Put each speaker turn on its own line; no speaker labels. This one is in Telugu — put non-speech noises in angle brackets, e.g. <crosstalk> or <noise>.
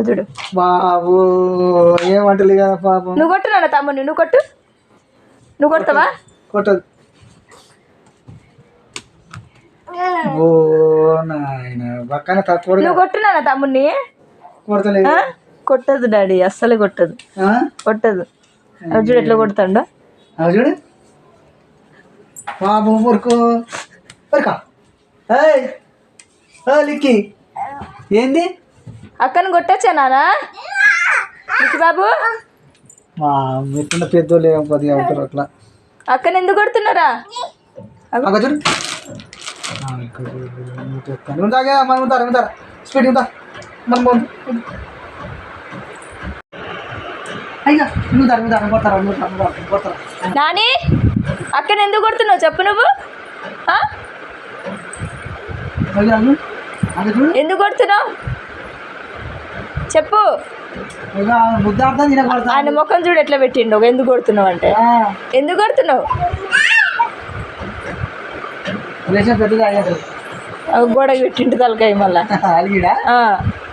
చూడు.
బాబు ఏమంటలే కదా పాపం.
నువ్వు కొట్టు నాన్న తమ్ముడిని నువ్వు కొట్టు. నువ్వు కొడతావా?
కొట్టదు. ఓ నాయన పక్కన తక్కువ
నువ్వు కొట్టు నాన్న తమ్ముడిని.
కొడతలేదు?
కొట్టదు డాడీ అస్సలు కొట్టదు? కొట్టదు. అది చూడు ఎట్లా కొడతాడో.
అవి చూడు. బాబు ఊరుకో. ఊరుకా. ఏయ్ ఓ లిక్కి. ఏంది?
అక్కను కొట్టచ్చా నానా? బాబు?
మా మెట్టిన పెద్దోళ్ళు ఏమో కొద్దిగా ఉంటారు అట్లా.
అక్కని ఎందుకు కొడుతున్నారా?
అక్కడ చూడు. మనం ఉంటారు ఉంటారు స్పీడ్ ఉంటా మనం
నాని అక్కని ఎందుకు కొడుతున్నావు? చెప్పు నువ్వు.
అక్కడ
ఎందుకు కొడుతున్నావు? చెప్పు. ఆయన ముఖం చూడు ఎట్లా పెట్టిండు ఎందుకు కొడుతున్నావు అంటే. ఎందుకు కొడుతున్నావు? గోడకి పెట్టిండు తలకాయ మళ్ళా. <laughs>